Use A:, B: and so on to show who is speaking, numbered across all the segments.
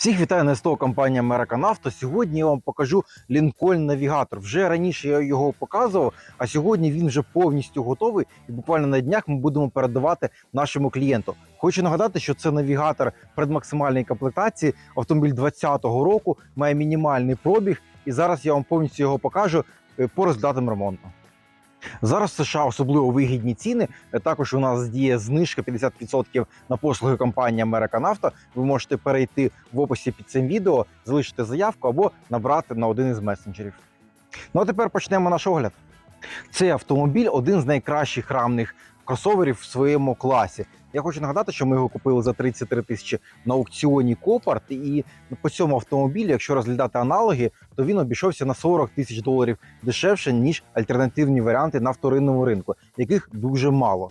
A: Всіх вітаю на СТО компанія American. Сьогодні я вам покажу Lincoln Navigator. Вже раніше я його показував, а сьогодні він вже повністю готовий. І буквально на днях ми будемо передавати нашому клієнту. Хочу нагадати, що це навігатор предмаксимальної комплектації. Автомобіль 2020 року має мінімальний пробіг, і зараз я вам повністю його покажу е, по результатам ремонту. Зараз в США особливо вигідні ціни. Е, Також у нас діє знижка 50% на послуги компанії Америка Нафта. Ви можете перейти в описі під цим відео, залишити заявку або набрати на один із месенджерів. Ну а тепер почнемо наш огляд. Цей автомобіль один з найкращих рамних кросоверів в своєму класі. Я хочу нагадати, що ми його купили за 33 тисячі на аукціоні Копарт. І по цьому автомобілі, якщо розглядати аналоги, то він обійшовся на 40 тисяч доларів дешевше, ніж альтернативні варіанти на вторинному ринку, яких дуже мало.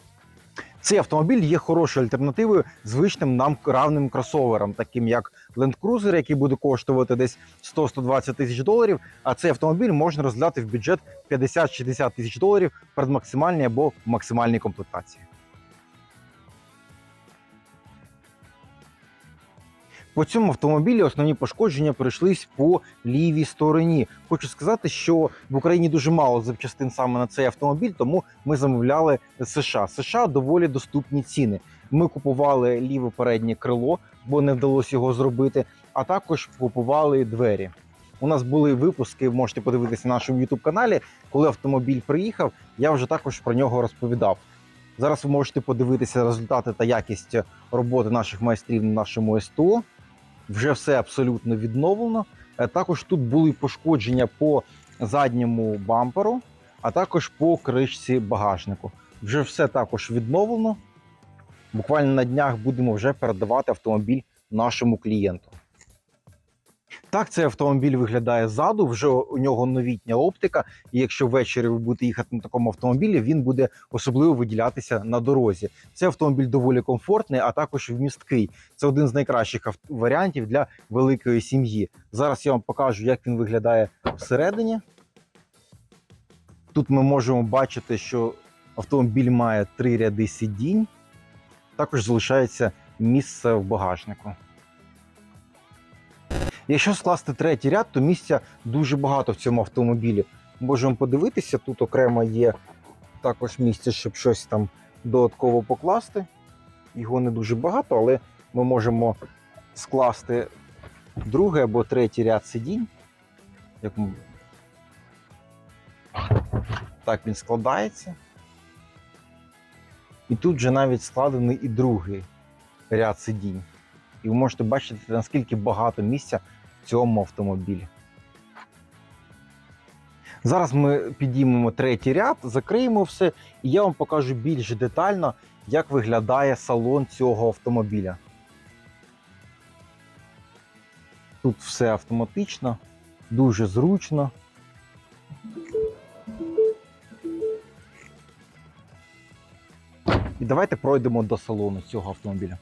A: Цей автомобіль є хорошою альтернативою звичним нам равним кросоверам, таким як Land Cruiser, який буде коштувати десь 100-120 тисяч доларів. А цей автомобіль можна розглядати в бюджет 50-60 тисяч доларів перед максимальній або максимальній комплектації. По цьому автомобілі основні пошкодження прийшлись по лівій стороні. Хочу сказати, що в Україні дуже мало запчастин саме на цей автомобіль, тому ми замовляли США. США доволі доступні ціни. Ми купували ліве переднє крило, бо не вдалося його зробити. А також купували двері. У нас були випуски, можете подивитися на нашому youtube каналі. Коли автомобіль приїхав, я вже також про нього розповідав. Зараз ви можете подивитися результати та якість роботи наших майстрів на нашому СТО. Вже все абсолютно відновлено. Е, Також тут були пошкодження по задньому бамперу, а також по кришці багажнику. Вже все також відновлено. Буквально на днях будемо вже передавати автомобіль нашому клієнту. Так, цей автомобіль виглядає ззаду, вже у нього новітня оптика. І якщо ввечері ви будете їхати на такому автомобілі, він буде особливо виділятися на дорозі. Цей автомобіль доволі комфортний, а також вмісткий. Це один з найкращих варіантів для великої сім'ї. Зараз я вам покажу, як він виглядає всередині. Тут ми можемо бачити, що автомобіль має три ряди сидінь. Також залишається місце в багажнику. Якщо скласти третій ряд, то місця дуже багато в цьому автомобілі. Можемо подивитися, тут окремо є також місце, щоб щось там додатково покласти. Його не дуже багато, але ми можемо скласти другий або третій ряд сидінь. Як Так він складається. І тут же навіть складений і другий ряд сидінь. І ви можете бачити, наскільки багато місця цьому автомобілі. Зараз ми підіймемо третій ряд, закриємо все, і я вам покажу більш детально, як виглядає салон цього автомобіля. Тут все автоматично, дуже зручно. І давайте пройдемо до салону цього автомобіля.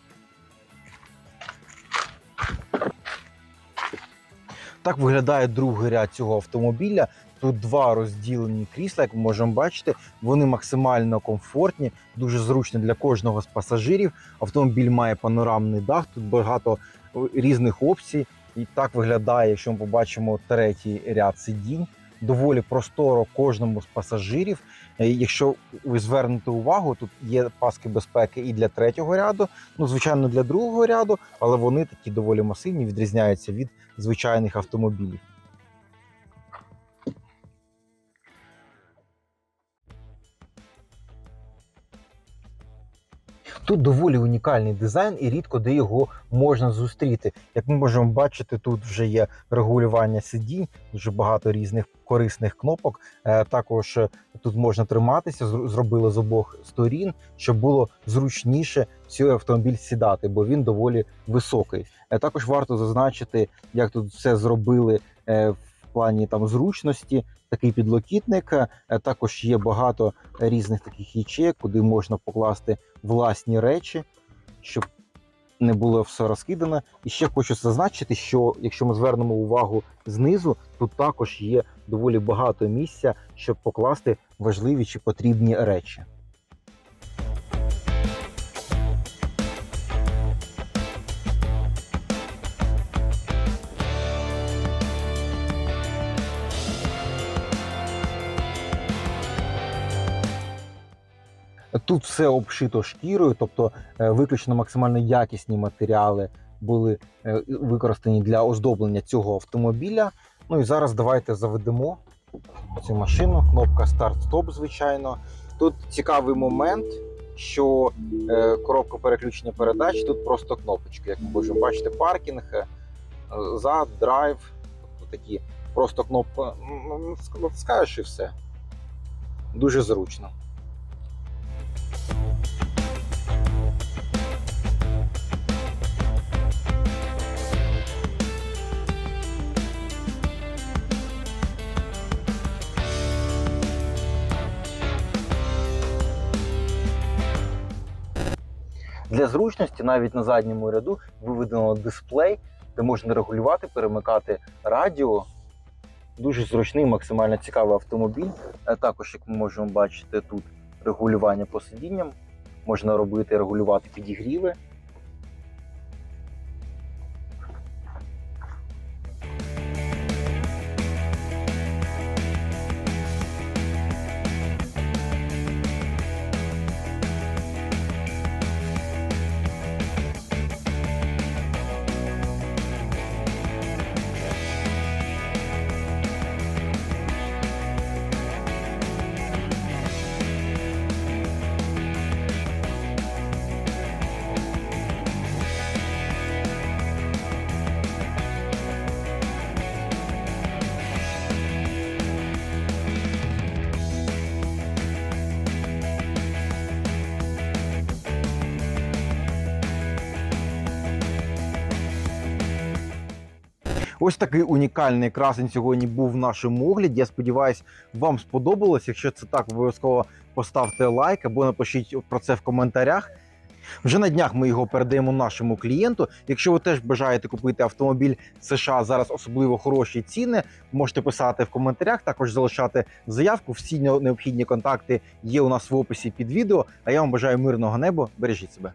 A: Так виглядає другий ряд цього автомобіля. Тут два розділені крісла, як ми можемо бачити, вони максимально комфортні, дуже зручні для кожного з пасажирів. Автомобіль має панорамний дах, тут багато е, різних опцій. І так виглядає, якщо ми побачимо третій ряд сидінь. Доволі просторо кожному з пасажирів. Е, Якщо ви звернете увагу, тут є паски безпеки і для третього ряду, ну звичайно, для другого ряду, але вони такі доволі масивні, відрізняються від звичайних автомобілів. Тут доволі унікальний дизайн і рідко де його можна зустріти. Як ми можемо бачити, тут вже є регулювання сидінь, дуже багато різних корисних кнопок. Е, Також е, тут можна триматися, зр- зробили з обох сторін, щоб було зручніше цей автомобіль сідати, бо він доволі високий. Е, Також варто зазначити, як тут все зробили в плані там зручності. Такий підлокітник. Е, Також є багато різних таких ячеек, куди можна покласти власні речі, щоб не було все розкидано. І ще хочу зазначити, що якщо ми звернемо увагу знизу, тут також є доволі багато місця, щоб покласти важливі чи потрібні речі. Тут все обшито шкірою, тобто е, виключно максимально якісні матеріали були е, використані для оздоблення цього автомобіля. Ну і зараз давайте заведемо цю машину. Кнопка старт-стоп, звичайно. Тут цікавий момент, що е, коробка переключення передач тут просто кнопочки. Як ми можемо бачити, паркінг, зад, драйв. Тобто такі просто м, натискаєш і все. Дуже зручно. Для зручності навіть на задньому ряду виведено дисплей, де можна регулювати, перемикати радіо. Дуже зручний, максимально цікавий автомобіль. Е, Також, як ми можемо бачити, тут регулювання по сидінням. Можна робити, регулювати підігріви. Ось такий унікальний красень сьогодні був в нашому огляді. Я сподіваюся, вам сподобалось. Якщо це так, обов'язково поставте лайк або напишіть про це в коментарях. Вже на днях ми його передаємо нашому клієнту. Якщо ви теж бажаєте купити автомобіль США зараз особливо хороші ціни, можете писати в коментарях, також залишати заявку. Всі необхідні контакти є у нас в описі під відео. А я вам бажаю мирного неба. Бережіть себе.